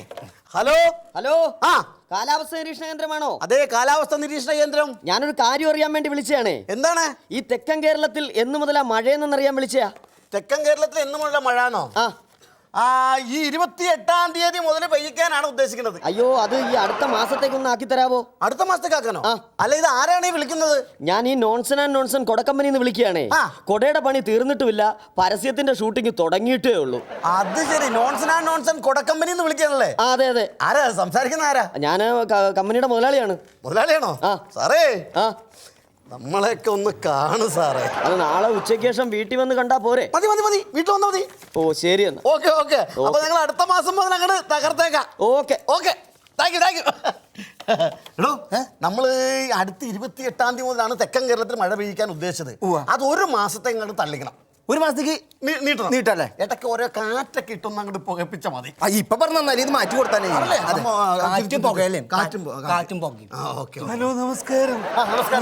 S4: Hello?
S11: Hello?
S4: ആ.
S11: കാലാവസ്ഥ നിരീക്ഷണ കേന്ദ്രമാണോ?
S4: അതെ കാലാവസ്ഥ നിരീക്ഷണ കേന്ദ്രം.
S11: ഞാനൊരു കാര്യം അറിയാൻ വേണ്ടി വിളിച്ചതാണ്
S4: എന്താണ്?
S11: ഈ തെക്കൻ കേരളത്തിൽ എന്നു മുതലാ മഴയെന്നറിയാൻ വിളിച്ചയാ.
S4: തെക്കൻ കേരളത്തിൽ എന്നുമുള്ള മഴയാണോ?
S11: ആ.
S4: ആ ഈ ഇരുപത്തി എട്ടാം തീയതി മുതൽ പെയ്യിക്കാനാണ് ഉദ്ദേശിക്കുന്നത്.
S11: അയ്യോ അത് ഈ അടുത്ത മാസത്തേക്കൊന്ന് ആക്കി തരാവോ
S4: അടുത്ത മാസത്തേക്ക് ആക്കാനോ അല്ല ഇത് ആരാണ് ഈ വിളിക്കുന്നത്?
S11: ഞാൻ ഈ നോൺസൺ ആൻഡ് നോൺസൺ കൊടക്കമ്പനിയിൽ നിന്ന് വിളിക്കുകയാണേ. കൊടയുടെ പണി തീർന്നിട്ടുമില്ല. പരസ്യത്തിന്റെ ഷൂട്ടിംഗ് തുടങ്ങിയിട്ടേ ഉള്ളൂ.
S4: അത് ശരി നോൺസൺ ആൻഡ് നോൺസൺ കൊടക്കമ്പനി എന്ന് വിളിക്കാനല്ലേ
S11: അതെ അതെ.
S4: ആരാ? സംസാരിക്കുന്ന ആരാ?
S11: ഞാൻ കമ്പനിയുടെ മുതലാളിയാണ്.
S4: മുതലാളിയാണോ?
S11: ആ.
S4: സാറേ.
S11: ആ.
S4: നമ്മളെയൊക്കെ ഒന്ന് കാണു സാറേ.
S11: അത് നാളെ ഉച്ചയ്ക്ക് ശേഷം വീട്ടിൽ വന്ന് കണ്ടാ പോരെ?
S4: മതി മതി മതി. വീട്ടിൽ വന്നാ മതി.
S11: ഓ ശരി എന്നാ.
S4: Okay okay. അപ്പൊ നിങ്ങൾ അടുത്ത മാസം മുതൽ അങ്ങോട്ട് തകർത്തേക്കാം.
S11: Okay.
S4: Okay. Thank you thank you എടോ നമ്മൾ അടുത്ത ഇരുപത്തി എട്ടാം തീയതി മുതലാണ് തെക്കൻ കേരളത്തിൽ മഴ പെയ്യിക്കാൻ ഉദ്ദേശിച്ചത്. അത് ഒരു മാസത്തെ ഇങ്ങോട്ട് തള്ളിക്കണം.
S7: ഒരു മാസത്തേക്ക്
S4: നീട്ടണം.
S7: നീട്ടല്ലേ?
S4: ഇടയ്ക്ക് ഓരോ കാറ്റൊക്കെ ഇട്ടൊന്ന് അങ്ങോട്ട് പുകപ്പിച്ച മതി.
S7: ഇപ്പൊ പറഞ്ഞാൽ ഇത് മാറ്റി കൊടുത്താലേ. കാറ്റും പുകയല്ലേ?
S4: കാറ്റും
S7: കാറ്റും. പുകയും.
S12: ഹലോ നമസ്കാരം.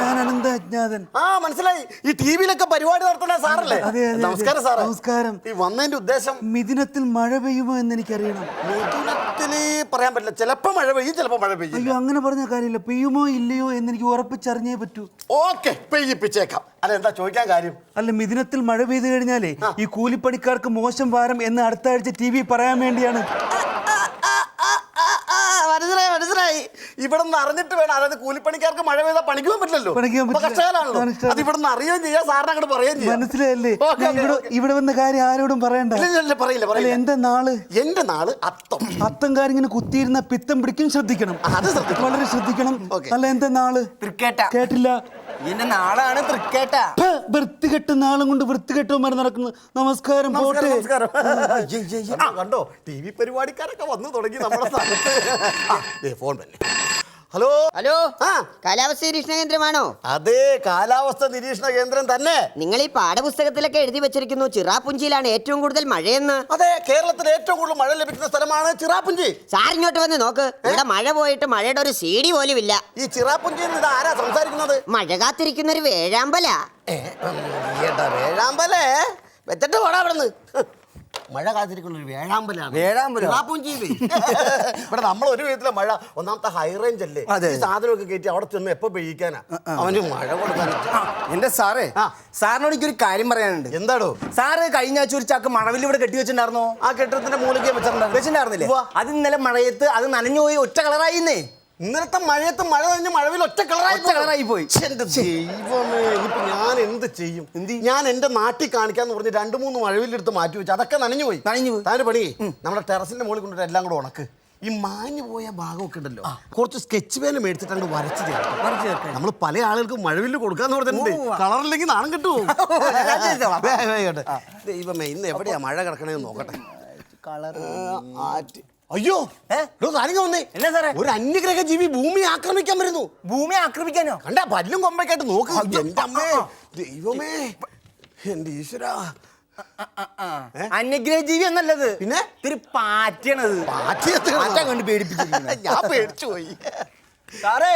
S12: ഞാൻ അനന്ത അജ്ഞാതൻ
S4: ആ മനസ്സിലായി. ഈ ടി വിയിലൊക്കെ പരിപാടി നടത്തുന്ന സാറല്ലേ. നമസ്കാരം സാർ
S12: നമസ്കാരം.
S4: ഈ വന്നതിന്റെ ഉദ്ദേശം
S12: മിഥുനത്തിൽ മഴ പെയ്യുമോ എന്ന് എനിക്കറിയണം
S4: മിഥുനത്തിൽ പറയാൻ പറ്റില്ല. ചിലപ്പോ മഴ പെയ്യും ചിലപ്പോ മഴ പെയ്യും
S12: അയ്യോ അങ്ങനെ പറഞ്ഞ കാര്യമില്ല. പെയ്യുമോ ഇല്ലയോ എന്ന് എനിക്ക് ഉറപ്പിച്ചറിഞ്ഞേ പറ്റൂ.
S4: ഓക്കെ പെയ്യിപ്പിച്ചേക്കാം. അല്ല എന്താ ചോദിക്കാൻ കാര്യം?
S12: അല്ല മിഥുനത്തിൽ മഴ പെയ്തു കഴിഞ്ഞാലേ ഈ കൂലിപ്പണിക്കാർക്ക് മോശം വാരം എന്ന് അടുത്ത ആഴ്ച ടി വി പറയാൻ വേണ്ടിയാണ്.
S4: മനസ്സിലായി മനസ്സിലായി. ഇവിടെ നിന്ന് അറിഞ്ഞിട്ട് വേണം. അതായത് കൂലിപ്പണിക്കാർക്ക് മഴ പെയ്താൽ പണിക്ക് പോകാൻ പറ്റില്ലല്ലോ. കഷ്ടകാലാണല്ലോ അത് ഇവിടെ നിന്ന് അറിയുകയും ചെയ്യാം. സാറിന് അങ്ങോട്ട് പറയുകയും ചെയ്യാം.
S12: മനസ്സിലായല്ലേ? ഇവിടെ ഇവിടെ വന്ന കാര്യം ആരോടും പറയണ്ട.
S4: ഇല്ല, ഇല്ല, ഇല്ല, പറയില്ല പറയില്ല.
S12: എന്റെ നാൾ?
S4: എന്റെ നാൾ അത്തം.
S12: അത്തങ്കാരിങ്ങനെ കുത്തിയിരുന്ന പിത്തം പിടിക്കും ശ്രദ്ധിക്കണം.
S4: അത് ശ്രദ്ധിക്കണം.
S12: വളരെ ശ്രദ്ധിക്കണം. അല്ല എന്റെ
S7: നാൾ?
S12: കേട്ടില്ല.
S7: ഇതിന്റെ നാളാണ് തൃക്കേട്ടാ.
S12: കെട്ടുന്ന നാളും കൊണ്ട് വൃത്തികെട്ടവന്മാർ നടക്കുന്നു. നമസ്കാരം പോട്ടെ.
S4: നമസ്കാരം. കണ്ടോ? ടി വി പരിപാടിക്കാരൊക്കെ വന്നു തുടങ്ങി നമ്മുടെ സ്ഥലത്ത്. ഫോൺ തന്നെ ഹലോ?
S11: ഹലോ?
S4: ആ.
S11: കാലാവസ്ഥ നിരീക്ഷണ കേന്ദ്രമാണോ?
S4: അതെ കാലാവസ്ഥ നിരീക്ഷണ കേന്ദ്രം തന്നെ.
S11: നിങ്ങൾ ഈ പാഠപുസ്തകത്തിലൊക്കെ എഴുതി വെച്ചിരിക്കുന്നു ചിറാപുഞ്ചിയിലാണ് ഏറ്റവും കൂടുതൽ മഴയെന്ന്.
S4: അതെ കേരളത്തിൽ ഏറ്റവും കൂടുതൽ മഴ ലഭിക്കുന്ന സ്ഥലമാണ് ചിറാപുഞ്ചി.
S11: സാർ ഇങ്ങോട്ട് വന്ന് നോക്ക്. ഇവിടെ മഴ പോയിട്ട് മഴയുടെ ഒരു സീഡി പോലും ഇല്ല.
S4: ഈ ചിറാപുഞ്ചിയിൽ നിന്ന് ആരാ സംസാരിക്കുന്നത്?
S11: മഴ കാത്തിരിക്കുന്ന ഒരു വേഴാമ്പല.
S4: വേഴാമ്പലേ? വെച്ചിട്ട് പോടാ അവിടെ നിന്ന് മഴ കാത്തിരിക്കുന്ന ഒരു വേഴാമ്പലാണ്.
S7: വേഴാമ്പലോ?
S4: ചെയ്തേ ഇവിടെ നമ്മൾ ഒരു വിധത്തിലെ മഴ ഒന്നാമത്തെ ഹൈ റേഞ്ച് അല്ലേ?
S7: അതെ.
S4: ഈ സാധനമൊക്കെ കയറ്റി അവിടെ ചെന്ന് എപ്പോ പെയ്യിക്കാനാ? അവന് മഴ കൊടുക്കാൻ
S7: എന്റെ സാറേ
S4: ആ.
S7: സാറിനോട് എനിക്കൊരു കാര്യം പറയാനുണ്ട്.
S4: എന്താടോ?
S7: സാറ് കഴിഞ്ഞ ആഴ്ച ഒരു ചാക്ക് മണവിൽ ഇവിടെ കെട്ടി വെച്ചിട്ടുണ്ടായിരുന്നോ?
S4: ആ കെട്ടിടത്തിന്റെ മൂലയ്ക്ക് വെച്ചിട്ടുണ്ടായിരുന്നു.
S7: വെച്ചിട്ടുണ്ടായിരുന്നില്ലേ?
S4: ഉവ്വ.
S7: അത് ഇന്നലെ മഴയത്ത് അത് നനഞ്ഞു പോയി ഒറ്റ കളറായിന്നേ
S4: ഇന്നലത്തെ മഴയത്ത് മഴ കഴിഞ്ഞ് മഴവിൽ ഒറ്റ കളറായി
S7: കളറായി പോയി.
S4: എന്റെ ദൈവമേ ഇപ്പൊ ഞാൻ എന്ത് ചെയ്യും? ഞാൻ എന്റെ നാട്ടിൽ കാണിക്കാന്ന് പറഞ്ഞ് രണ്ട് മൂന്ന് മഴവിലെടുത്ത് മാറ്റി വെച്ചു അതൊക്കെ നനഞ്ഞു പോയി.
S7: നനഞ്ഞു പോയി.
S4: താൻ പണി നമ്മുടെ ടെറസിന്റെ മുകളിൽ കൊണ്ടിട്ട് എല്ലാം കൂടെ ഉണക്ക്. ഈ മാഞ്ഞു പോയ ഭാഗമൊക്കെ ഉണ്ടല്ലോ. കുറച്ച് സ്കെച്ച് പേന മേടിച്ചിട്ടുണ്ട് വരച്ച് ചേർക്കാം. നമ്മൾ പല ആളുകൾക്കും മഴവിൽ കൊടുക്കാന്ന് പറഞ്ഞിട്ടുണ്ട്. കളറില്ലെങ്കിൽ നാണം കിട്ടുമോ. ദൈവമേ ഇന്ന് എവിടെയാ മഴ കിടക്കണേന്ന് നോക്കട്ടെ. കളർ ആറ്റ്. അയ്യോ കാര്യങ്ങൾ വന്നേ.
S7: എന്നാ സാറേ?
S4: ഒരു അന്യഗ്രഹ ജീവി ഭൂമി ആക്രമിക്കാൻ വരുന്നു
S7: ഭൂമി ആക്രമിക്കാനോ?
S4: കണ്ട പല്ലും കൊമ്പൊക്കെയായിട്ട് നോക്ക്. എന്റെ അമ്മേ ദൈവമേ. എന്റെ ഈശ്വര.
S7: അന്യഗ്രഹ ജീവി എന്നല്ലത്.
S4: പിന്നെ?
S7: ഇത്തിരി പാറ്റണത്
S4: പാറ്റ
S7: കണ്ട് പേടിപ്പിച്ചു
S4: ഞാൻ പേടിച്ചു പോയി
S7: സാറേ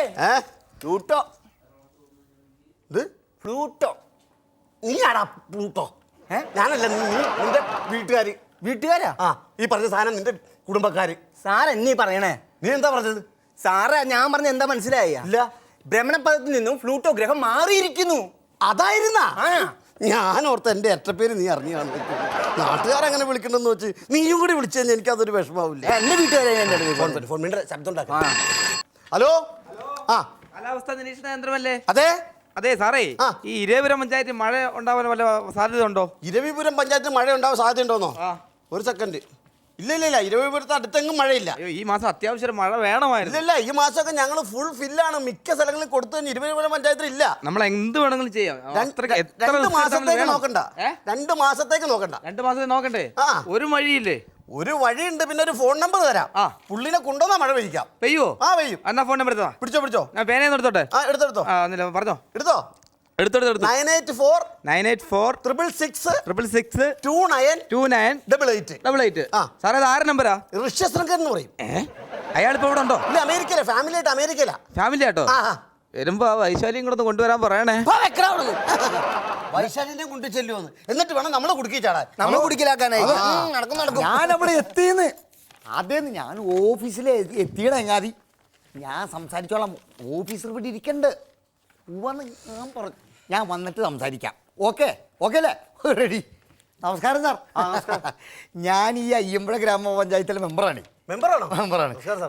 S7: പ്ലൂട്ടോ.
S4: ഇത്
S7: പ്ലൂട്ടോ.
S4: നീ ആടാ പ്ലൂട്ടോ ഞാനല്ല നീ നിന്റെ വീട്ടുകാര്.
S7: വീട്ടുകാരാ?
S4: ആ ഈ പറഞ്ഞ സാധനം നിന്റെ കുടുംബക്കാര്.
S7: സാർ എന്നീ പറയണേ.
S4: നീ എന്താ പറഞ്ഞത്?
S7: സാറേ ഞാൻ പറഞ്ഞ എന്താ മനസ്സിലായ?
S4: ഇല്ല.
S7: ഭ്രമണപഥത്തിൽ നിന്നും ഫ്ലൂട്ടോ ഗ്രഹം മാറിയിരിക്കുന്നു.
S4: അതായിരുന്നാ? ഞാൻ ഓർത്ത് എന്റെ എട്ടപ്പേര് നീ അറിഞ്ഞു നാട്ടുകാരങ്ങനെ വിളിക്കണമെന്ന് വെച്ച് നീയും കൂടി വിളിച്ചു കഴിഞ്ഞാൽ എനിക്ക് അതൊരു വിഷമാവില്ല
S7: എന്റെ വീട്ടുകാരെ എന്റെ
S4: ഫോൺ മിണ്ടരുത്, ശബ്ദം ഉണ്ടാക്കാം ഹലോ? ആ.
S13: കാലാവസ്ഥ നിരീക്ഷണ കേന്ദ്രമല്ലേ?
S4: അതെ.
S13: അതെ സാറേ ഈ ഇരവിപുരം പഞ്ചായത്തിൽ മഴ ഉണ്ടാവാൻ വല്ല സാധ്യത ഉണ്ടോ
S4: ഇരവിപുരം പഞ്ചായത്തിൽ മഴ ഉണ്ടാവാൻ സാധ്യത
S13: ഉണ്ടോന്നോ
S4: ഒരു സെക്കൻഡ് ഇല്ല ഇല്ല ഇല്ല ഇരുപത് അടുത്തെങ്ങും മഴയില്ല.
S13: അയ്യോ ഈ മാസം അത്യാവശ്യം മഴ വേണമായിരുന്നു.
S4: ഇല്ല ഈ മാസമൊക്കെ ഞങ്ങൾ ഫുൾ ഫില്ലാണ് മിക്ക സ്ഥലങ്ങളിൽ കൊടുത്തു തന്നെ ഇരുപത് പഞ്ചായത്തിൽ ഇല്ല.
S13: നമ്മൾ എന്ത് വേണമെങ്കിലും ചെയ്യാം.
S4: രണ്ട് മാസത്തേക്ക് നോക്കണ്ട. രണ്ട് മാസത്തേക്ക് നോക്കണ്ട.
S13: രണ്ട് മാസത്തേക്ക് നോക്കണ്ടേ? ഒരു മഴയില്ലേ
S4: ഒരു വഴിയുണ്ട് പിന്നെ ഒരു ഫോൺ നമ്പർ തരാം.
S13: ആ.
S4: പുള്ളിനെ കൊണ്ടുവന്നാ മഴ പെയ്യിക്കാം.
S13: പെയ്യോ?
S4: ആ പെയ്യും.
S13: എന്നാ ഫോൺ നമ്പർ എടുത്തോ?
S4: പിടിച്ചോ പിടിച്ചോ.
S13: ഞാൻ പേനയൊന്നും എടുത്തോട്ടെ?
S4: ആ എടുത്തെടുത്തോ
S13: ആ ഒന്നില്ല പറഞ്ഞോ.
S4: എടുത്തോ?
S13: എടുത്തെടുത്തു
S4: nine eight four
S13: nine eight four
S4: triple six
S13: triple six
S4: two nine
S13: two nine
S4: double eight
S13: double eight.
S4: ആ.
S13: സാറേ ഇത് ആരുടെ നമ്പരാ?
S4: ഋഷ്യശൃംഖൻ എന്ന് പറയും.
S13: ഇവിടെ ഉണ്ടോ?
S4: ഇല്ല അമേരിക്കയിലെ. ഫാമിലി ആയിട്ട് അമേരിക്കയിലാ.
S13: ഫാമിലി ആട്ടോ?
S4: ആ ആ.
S13: വരുമ്പോ ആ വൈശാലിയും കൂടെ ഒന്ന് കൊണ്ടുവരാൻ പറയണേ.
S4: പോ, വെക്കടാ അവിടുന്ന്. വൈശാലിനെ കൊണ്ടു ചെല്ലുമെന്ന് എന്നിട്ട് വേണം നമ്മളെ കുടുക്കി ചാടാൻ.
S7: നമ്മൾ കുടിക്കലാക്കാനായി.
S9: നടക്കും നടക്കും. ഞാൻ അവിടെ എത്തിന്ന്. അതേന്ന് ഞാൻ ഓഫീസിൽ എത്തിയട എങ്ങാതി. ഞാൻ സംസാരിച്ചോളാം. ഓഫീസർ ഇവിടെ ഇരിക്കണ്ട്. പോവാന്ന് ഞാൻ പറഞ്ഞു. ഞാൻ വന്നിട്ട് സംസാരിക്കാം. ഓക്കെ? ഓക്കെ അല്ലേ? റെഡി. നമസ്കാരം സാർ. ഞാൻ ഈ അയ്യമ്പഴ ഗ്രാമപഞ്ചായത്തിലെ മെമ്പറാണ്.
S4: മെമ്പറാണോ.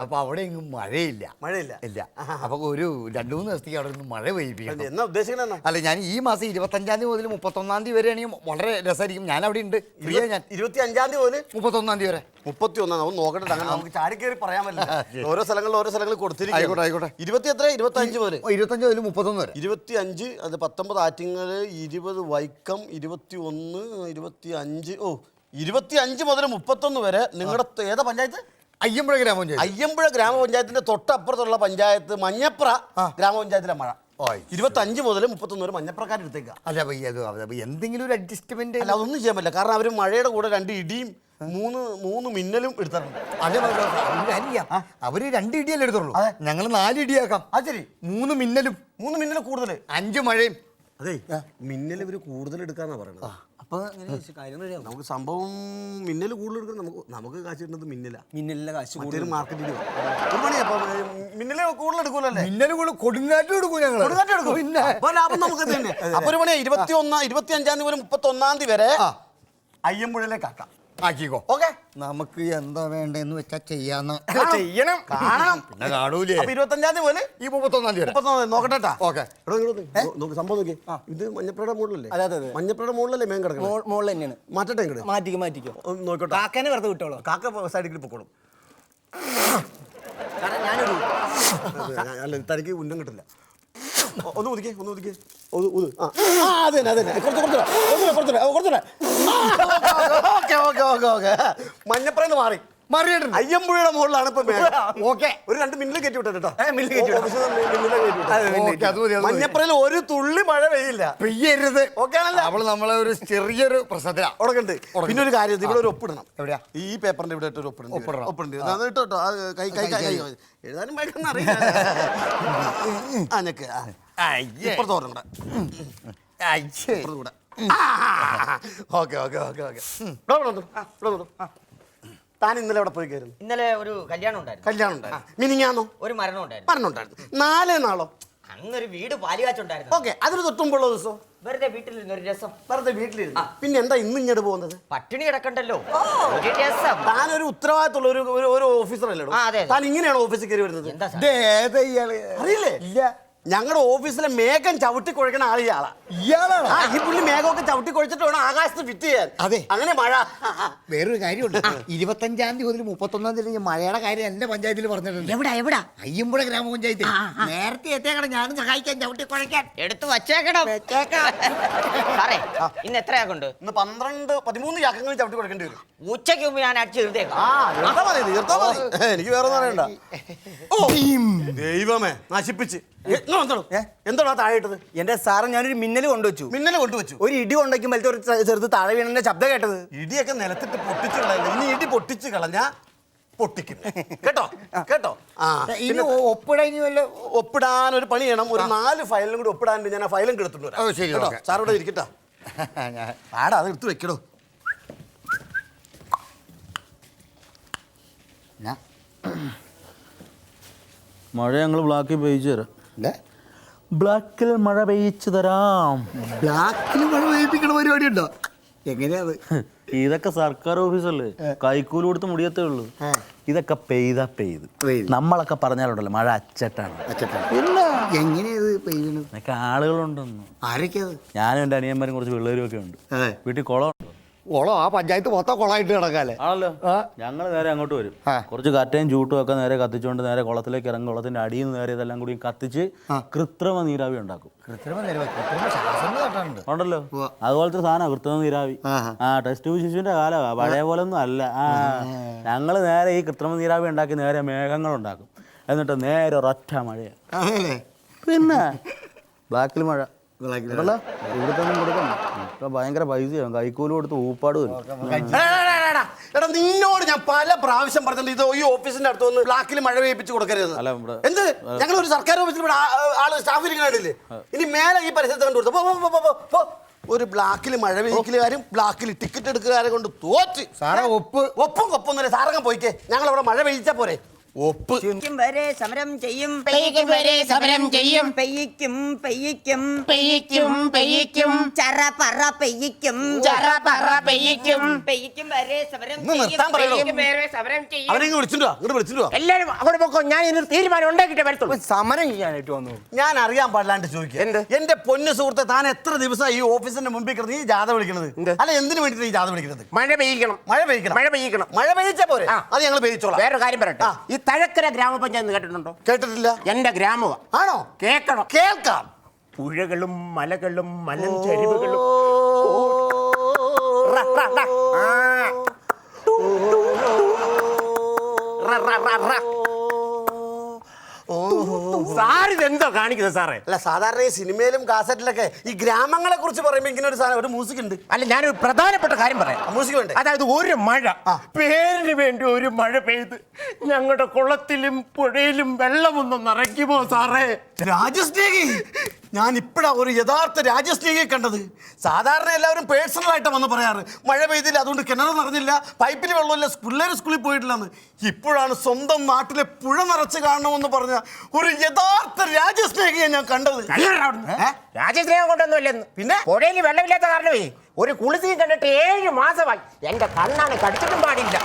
S9: അപ്പൊ അവിടെ എങ്ങും മഴയില്ല.
S4: മഴയില്ല.
S9: ഇല്ല. അപ്പൊ ഒരു രണ്ടു മൂന്ന് ദിവസത്തേക്ക് അവിടെ നിന്ന് മഴ പെയ്യിപ്പിക്കണം.
S4: എന്നാ
S9: അല്ല ഞാൻ ഈ മാസം ഇരുപത്തഞ്ചാം തീയതി മുതൽ മുപ്പത്തൊന്നാം തീയതി വരെയാണെങ്കിൽ വളരെ രസമായിരിക്കും. ഞാൻ അവിടെ ഉണ്ട്. ഫ്രീയാ ഞാൻ.
S4: ഇരുപത്തി അഞ്ചാം തീയതി മുതൽ?
S9: മുപ്പത്തൊന്നാം തീയതി വരെ.
S4: മുപ്പത്തി ഒന്നാം ഒന്ന് നോക്കട്ടെ അങ്ങനെ നമുക്ക് ചാടിക്കേറി പറയാൻ പറ്റില്ല. ഓരോ സ്ഥലങ്ങളിൽ ഓരോ സ്ഥലങ്ങളിൽ കൊടുത്തിരിക്കും
S9: ആയിക്കോട്ടെ, ആയിക്കോട്ടെ.
S4: ഇരുപത്തി എത്ര ഇരുപത്തി അഞ്ച് മുതൽ
S9: ഇരുപത്തഞ്ച് മുതൽ മുപ്പത്തൊന്ന് വരെ.
S4: ഇരുപത്തി അഞ്ച് അത് പത്തൊമ്പത് ആറ്റിങ്ങൽ ഇരുപത് വൈക്കം ഇരുപത്തി ഒന്ന് ഇരുപത്തി അഞ്ച് ഓ ഇരുപത്തി അഞ്ച് മുതൽ മുപ്പത്തൊന്ന് വരെ നിങ്ങളുടെ ഏതാ പഞ്ചായത്ത്?
S9: അയ്യമ്പുഴ ഗ്രാമപഞ്ചായത്ത്.
S4: അയ്യമ്പുഴ ഗ്രാമപഞ്ചായത്തിന്റെ തൊട്ടപ്പുറത്തുള്ള പഞ്ചായത്ത് മഞ്ഞപ്ര ഗ്രാമപഞ്ചായത്തിലെ മഴ.
S9: ആയി.
S4: ഇരുപത്തി അഞ്ച് മുതൽ മുപ്പത്തൊന്ന് വരെ മഞ്ഞപ്രക്കാരെടുത്തേക്കാം
S9: അല്ല എന്തെങ്കിലും ഒരു അഡ്ജസ്റ്റ്മെന്റ്
S4: അല്ല അതൊന്നും ചെയ്യാൻ പറ്റില്ല. കാരണം അവർ മഴയുടെ കൂടെ രണ്ട് ഇടിയും മൂന്ന് മൂന്ന് മിന്നലും എടുത്തിട്ടുണ്ട്.
S9: അവർ രണ്ട് ഇടിയല്ലേ എടുത്തുള്ളൂ. ഞങ്ങൾ നാല് ഇടിയാക്കാം.
S4: അത് ശരി.
S9: മൂന്ന് മിന്നലും.
S4: മൂന്ന് മിന്നലും കൂടുതൽ
S9: അഞ്ച് മഴയും.
S4: അതെ. മിന്നൽ ഇവർ കൂടുതൽ എടുക്കാന്നാ പറയുന്നത്
S7: അപ്പൊ
S4: നമുക്ക് സംഭവം മിന്നൽ കൂടുതൽ എടുക്കണം. നമുക്ക് നമുക്ക് കാശ് കിട്ടുന്നത് മിന്നല.
S7: മിന്നലിലെ കാശ്
S4: മറ്റൊരു മാർക്കറ്റിൽ മിന്നൽ കൂടുതൽ എടുക്കൂലല്ലേ?
S9: മിന്നൽ കൂടുതൽ കൊടുങ്കാറ്റും എടുക്കും ഞങ്ങൾ
S4: കൊടുങ്കാറ്റ് എടുക്കും.
S9: പിന്നെ.
S4: ലാഭം നമുക്ക് തന്നെ. അപ്പൊ ഒരു പണിയാ ഇരുപത്തി ഒന്നാം ഇരുപത്തി അഞ്ചാം തീയതി മുതൽ മുപ്പത്തി ഒന്നാം തീയതി വരെ അയ്യമ്പുഴയിലേക്ക് ആക്കാം
S9: ആക്കിക്കോ.
S4: ഓക്കെ.
S9: നമുക്ക് എന്താ വേണ്ടെന്ന് വെച്ചാ ചെയ്യാന്ന്.
S7: ചെയ്യണം.
S4: കാണാം
S9: പിന്നെ കാണൂലേ.
S4: അപ്പൊ ഇരുപത്തി അഞ്ചാം തീയതി പോലെ
S9: ഈ മുപ്പത്തൊന്നാം തീയതി
S4: മുപ്പത്തൊന്നാം തീയതി. നോക്കട്ടെ ട്ടാ.
S9: ഓക്കെ.
S4: എടോ, ഇങ്ങോട്ട്. നോക്ക് സംഭവം നോക്കി. ഇത് മഞ്ഞപ്പുഴയുടെ മുകളിലല്ലേ?
S7: അതെ, അതെ, അതെ.
S4: മഞ്ഞപ്പുഴയുടെ മുകളിലല്ലേ മേൻ കിടക്കണം?
S7: മുകളിൽ തന്നെയാണ്.
S4: മാറ്റട്ടെ ഇങ്ങോട്ട്
S7: മാറ്റിക്കോ മാറ്റിക്കോ.
S4: ഒന്ന് നോക്കട്ടെ.
S7: കാക്കനെ വെറുതെ വിട്ടോളൂ.
S4: കാക്ക സൈഡിൽ പൊക്കോളും.
S7: കാരണം ഞാനൊരു
S4: അല്ല തനിക്ക് ഉന്നം കിട്ടില്ല. ഒന്ന് ഒതുക്കി ഒന്ന് ഒതുക്കി ഒന്ന്. ആ അത് തന്നെ അത് തന്നെ കുറച്ച് കുറച്ചുകൂടെ കുറച്ചുകൂടെ കുറച്ചുകൂടെ ഓക്കെ ഓക്കെ ഓക്കെ ഓക്കെ മഞ്ഞപ്പുറന്ന് മാറി.
S9: മാറിയിട്ടുണ്ട്.
S4: അയ്യമ്പുഴയുടെ മുകളിലാണ് ഇപ്പൊ.
S9: ഓക്കെ.
S4: ഒരു രണ്ട് മിന്നിൽ കയറ്റി വിട്ടോ. കേട്ടോ മഞ്ഞപ്പുറയിൽ ഒരു തുള്ളി മഴ പെയ്യില്ല.
S9: പെയ്യരുത്.
S4: ഓക്കെ ആണല്ലോ
S9: അവൾ നമ്മളെ ഒരു ചെറിയൊരു പ്രശ്നത്തിലാ.
S4: ഉടക്കണ്ട് പിന്നെ ഒരു കാര്യം ഇവിടെ ഒരു ഒപ്പിടണം.
S9: എവിടെയാ?
S4: ഈ പേപ്പറിന്റെ ഇവിടെ ഒരു ഒപ്പിടണം.
S9: ഒപ്പിടണം.
S4: ഒപ്പിടണ്ട്. അത് ഇട്ടോ കൈ കൈ കൈ എഴുതാനും വായിക്കാനും അറിയില്ല. ആ ഞക്ക്. ആ.
S9: അയ്യേ.
S4: ഇപ്പുറത്ത് ഓർമ്മ
S9: അയ്യേ.
S4: ഇപ്പുറത്ത് കൂടെ ഓക്കെ ഓക്കെ ഓക്കെ ഓക്കെ. താൻ ഇന്നലെ അവിടെ പോയി കയറുന്നു?
S5: ഇന്നലെ ഒരു കല്യാണം ഉണ്ടായിരുന്നു.
S4: കല്യാണം ഉണ്ടായിരുന്നു. മിനിങ്ങാന്നോ?
S5: ഒരു മരണം ഉണ്ടായിരുന്നു.
S4: മരണം ഉണ്ടായിരുന്നു. നാലേ നാളോ?
S5: അന്നൊരു വീട് പാലുകാച്ചുണ്ടായിരുന്നു.
S4: ഓക്കെ അതിന് തൊട്ടുമ്പോഴുള്ള ദിവസം?
S5: വെറുതെ വീട്ടിലിരുന്ന് ഒരു രസം.
S4: വെറുതെ വീട്ടിലിരുന്നു. പിന്നെ എന്താ ഇന്ന് ഇങ്ങോട്ട് പോകുന്നത്?
S5: പട്ടിണി കിടക്കണ്ടല്ലോ. ഒരു രസം.
S4: താനൊരു ഉത്തരവാദിത്തമുള്ള ഒരു ഒരു- ഓഫീസർ അല്ലേ. താൻ ഇങ്ങനെയാണ് ഓഫീസിൽ കയറി വരുന്നത്? അറിയില്ലേ?
S9: ഇല്ല.
S4: ഞങ്ങളുടെ ഓഫീസിലെ മേഘം ചവിട്ടി കുഴക്കണ ആൾ ഇയാളാ.
S9: ഇയാളാണ്?
S4: ആ ഈ പുള്ളി മേഘമൊക്കെ ചവിട്ടി കുഴച്ചിട്ട് വേണം ആകാശത്ത് ഫിറ്റ് ചെയ്യാൻ.
S9: അതെ.
S4: അങ്ങനെ മഴ.
S9: വേറൊരു കാര്യമുണ്ട്. ഇരുപത്തഞ്ചാം തീയതി മുതൽ മുപ്പത്തൊന്നാം തീയതി മഴയുടെ കാര്യം എന്റെ പഞ്ചായത്തിൽ പറഞ്ഞിട്ടുണ്ട്.
S5: എവിടെ എവിടെ?
S9: അയ്യമ്പുഴ ഗ്രാമപഞ്ചായത്തിൽ. നേരത്തെ എത്തേക്കണം ഞാനും സഹായിക്കാൻ ചവിട്ടി കുഴക്കാൻ.
S5: എടുത്തു വച്ചേക്കണം. സാറേ ഇന്ന് എത്രയാ കൊണ്ട്
S4: ഇന്ന് പന്ത്രണ്ട് പതിമൂന്ന് ചാക്കങ്ങൾ ചവിട്ടി കൊടുക്കേണ്ടി വരും.
S5: ഉച്ചയ്ക്ക് മുമ്പ് ഞാൻ അടിച്ചു തീർത്തേക്കാം.
S4: ആ തീർത്താ മതി തീർത്താ മതി. എനിക്ക് വേറെ ഒന്നും അറിയണ്ട. ഓ. ദൈവമേ നശിപ്പിച്ച്. എന്താണോ താഴെട്ടത് താഴെ ഇട്ടത്
S7: എന്റെ സാറ് ഞാനൊരു മിന്നൽ കൊണ്ടുവച്ചു.
S4: മിന്നൽ കൊണ്ടുവച്ചു?
S7: ഒരു ഇടി കൊണ്ടുവയ്ക്കുമ്പോൾ ഒരു ചെറുത് താഴെ വീണന്റെ ശബ്ദം കേട്ടത്.
S4: ഇടിയൊക്കെ നിലത്തിട്ട് പൊട്ടിച്ചു ഇനി ഇടി പൊട്ടിച്ചു കളഞ്ഞ പൊട്ടിക്കും കേട്ടോ? കേട്ടോ? ആ.
S9: ഇനി
S4: പിന്നെ
S9: ഒപ്പിടാൻ ഇനി വല്ല
S4: ഒപ്പിടാൻ ഒരു പണി ചെയ്യണം. ഒരു നാല് ഫയലും കൂടി ഒപ്പിടാൻ ഞാൻ ആ ഫയലും
S9: കെടുത്തിട്ടുണ്ട് ശരി,
S4: കേട്ടോ. സാർ ഇരിക്കട്ടോ.
S9: ഞാൻ
S4: ആടാ അത് എടുത്ത് വെക്കടോ.
S8: മഴ ഞങ്ങൾ ബ്ലാക്കിൽ പെയ്ച്ചു തരാം. ബ്ലാക്കിൽ മഴ പെയ്ച്ചു തരാം.
S9: ബ്ലാക്കിൽ മഴ പെയ്യിപ്പിക്കണ പരിപാടി ഉണ്ടോ എങ്ങനെയാ
S8: ഇതൊക്കെ സർക്കാർ ഓഫീസല്ലേ? കൈക്കൂലി കൊടുത്ത് മുടിയത്തേ ഉള്ളൂ. ഇതൊക്കെ പെയ്താ പെയ്ത്. നമ്മളൊക്കെ പറഞ്ഞാലുണ്ടല്ലോ മഴ അച്ചട്ടാണ്.
S9: അച്ചട്ടാ. എങ്ങനെയാ പെയ്യണത്?
S8: ആളുകളുണ്ടെന്ന്.
S9: ആരൊക്കെയാ
S8: ഞാനും എന്റെ അനിയന്മാരും കുറച്ച് പിള്ളേരും ഒക്കെ ഉണ്ട്
S9: വീട്ടിൽ
S8: വീട്ടിൽ കുളമുണ്ട്
S9: ഓളോ ആ പഞ്ചായത്ത് മൊത്തം കുളമായിട്ട് കിടക്കാല്ലേ?
S8: ആണല്ലോ. ഞങ്ങൾ നേരെ അങ്ങോട്ട് വരും. കുറച്ച് കറ്റയും ചൂട്ടും ഒക്കെ നേരെ കത്തിച്ചുകൊണ്ട് നേരെ കുളത്തിലേക്ക് ഇറങ്ങും. കുളത്തിന്റെ അടിയിൽ നിന്ന് നേരെ ഇതെല്ലാം കൂടി കത്തിച്ച് കൃത്രിമ നീരാവി ഉണ്ടാക്കും.
S9: കൃത്രിമ നീരാവി.
S8: ഉണ്ടല്ലോ. അതുപോലത്തെ സാധനം കൃത്രിമ നീരാവി. ആ. ടെസ്റ്റ് ശിശുവിന്റെ കാലമാണ് പഴയ പോലെ ഒന്നും അല്ല. ആ. ഞങ്ങൾ നേരെ ഈ കൃത്രിമ നീരാവി ഉണ്ടാക്കി നേരെ മേഘങ്ങൾ ഉണ്ടാക്കും. എന്നിട്ട് നേരെ ഒരൊറ്റ മഴയാണ് പിന്നെ ബാക്കിൽ മഴ. ഇപ്പൊ ഭയങ്കര പൈസയാണ് കൈക്കൂലി കൊടുത്ത് ഊപ്പാട് വരും.
S4: എടാ, നിന്നോട് ഞാൻ പല പ്രാവശ്യം പറഞ്ഞിട്ടുണ്ട്. ഇത് ഈ ഓഫീസിന്റെ അടുത്ത് വന്ന് ബ്ലാക്കിൽ മഴ പെയ്യിപ്പിച്ച് കൊടുക്കരുത്.
S8: അല്ല, ഇവിടെ-
S4: എന്ത്? ഞങ്ങൾ ഒരു സർക്കാർ ഓഫീസിൽ ഇവിടെ ആ- ആൾ സ്റ്റാഫ് ഇരിക്കണില്ലേ ഇനി മേലെ ഈ പരിസരത്ത് കണ്ടുകൊടുത്തു പോ, പോ, പോ, പോ, പോ, പോ. ഒരു ബ്ലാക്കിൽ മഴ പെയ്യിക്കലുകാരും ബ്ലാക്കിൽ ടിക്കറ്റ് എടുക്കുകാരെ കൊണ്ട് തോറ്റ്.
S9: സാറേ ഒപ്പ്.
S4: ഒപ്പും കൊപ്പൊന്നുമില്ല സാറങ്ങ് പോയിക്കേ. ഞങ്ങൾ അവിടെ മഴ പെയ്യിച്ചാ പോരെ. ഒപ്പ്.
S5: പെയ്യിക്കും വരെ സമരം ചെയ്യും.
S3: പെയ്യിക്കും വരെ സമരം ചെയ്യും.
S5: പെയ്യിക്കും പെയ്യിക്കും
S3: പെയ്യിക്കും പെയ്യിക്കും
S5: ചറ പറ പെയ്യിക്കും
S3: ചറ പറ പെയ്യിക്കും
S5: പെയ്യിക്കും വരെ സമരം
S4: ഒന്ന് നിർത്താൻ പറയണോ?
S3: പെയ്യിക്കും വരെ സമരം ചെയ്യും.
S4: അവരെങ്ങ് വിളിച്ചിട്ടോ ഇങ്ങോട്ട് വിളിച്ചിട്ടോ
S3: എല്ലാരും അങ്ങോട്ട് പോക്കോ. ഞാൻ ഇതിന് തീരുമാനം ഉണ്ടാക്കിട്ടേ വരത്തുള്ളൂ.
S7: സമരം ചെയ്യാനായിട്ട് വന്നു?
S4: ഞാൻ അറിയാൻ പാടില്ലാണ്ട് ചോദിക്കുക. എന്റെ പൊന്നു സുഹൃത്തെ താൻ എത്ര ദിവസം ഈ ഓഫീസിന്റെ മുമ്പിൽ കിടന്ന് ഈ ജാഥ വിളിക്കുന്നത്?
S3: എന്ത്?
S4: അല്ല എന്തിനു വേണ്ടിയിട്ട് ഈ ജാഥ വിളിക്കുന്നത്?
S3: മഴ പെയ്യിക്കണം.
S4: മഴ പെയ്യിക്കണം.
S3: മഴ പെയ്യിക്കണം.
S4: മഴ പെയ്യിച്ചാ പോരെ?
S3: ആ.
S4: അത് ഞങ്ങൾ പെയ്യിച്ചോളാം.
S3: വേറെ കാര്യം പറയട്ടെ.
S4: ആ.
S3: ഈ തഴക്കര ഗ്രാമപഞ്ചായത്ത് കേട്ടിട്ടുണ്ടോ?
S4: കേട്ടിട്ടില്ല.
S3: എന്റെ ഗ്രാമമാ
S4: ആണോ?
S3: കേൾക്കണം.
S4: കേൾക്കാം.
S3: പുഴകളും മലകളും റ, റ, റ. ആ. റ, റ, റ, റ. സാർ ഇതെന്തോ കാണിക്കുന്നത് സാറേ?
S4: അല്ല സാധാരണ ഈ സിനിമയിലും കാസറ്റിലൊക്കെ ഈ ഗ്രാമങ്ങളെ കുറിച്ച് പറയുമ്പോൾ ഇങ്ങനെ ഒരു സാധനം ഒരു മ്യൂസിക് ഉണ്ട്.
S3: അല്ല ഞാനൊരു പ്രധാനപ്പെട്ട കാര്യം പറയാം.
S4: മ്യൂസിക് ഉണ്ട്
S3: അതായത് ഒരു മഴ പേരിന് വേണ്ടി ഒരു മഴ പെയ്ത് ഞങ്ങളുടെ കുളത്തിലും പുഴയിലും വെള്ളമൊന്നും നിറയ്ക്കുമോ സാറേ?
S4: രാജസ്നേഹി! ഞാൻ ഇപ്പോഴാ ഒരു യഥാർത്ഥ രാജ്യസ്നേഹിയെ കണ്ടത്. സാധാരണ എല്ലാവരും പേഴ്സണലായിട്ട് വന്ന് പറയാറ്. മഴ പെയ്തില്ല അതുകൊണ്ട് കിണർ നിറഞ്ഞില്ല പൈപ്പിൽ വെള്ളമില്ല പിള്ളേർ സ്കൂളിൽ പോയിട്ടില്ലെന്ന്. ഇപ്പോഴാണ് സ്വന്തം നാട്ടിലെ പുഴ നിറച്ച് കാണണമെന്ന് പറഞ്ഞ ഒരു യഥാർത്ഥ രാജ്യസ്നേഹിയെ ഞാൻ കണ്ടത്.
S3: രാജ്യസ്നേഹം. കൊണ്ടൊന്നുമില്ലെന്ന് പിന്നെ പുഴയിൽ വെള്ളമില്ലാത്ത കാരണമേ ഒരു കുളിസിയും കണ്ടിട്ട് ഏഴ് മാസമായി. എന്റെ കണ്ണാണ് കടിച്ചിട്ടും പാടില്ല.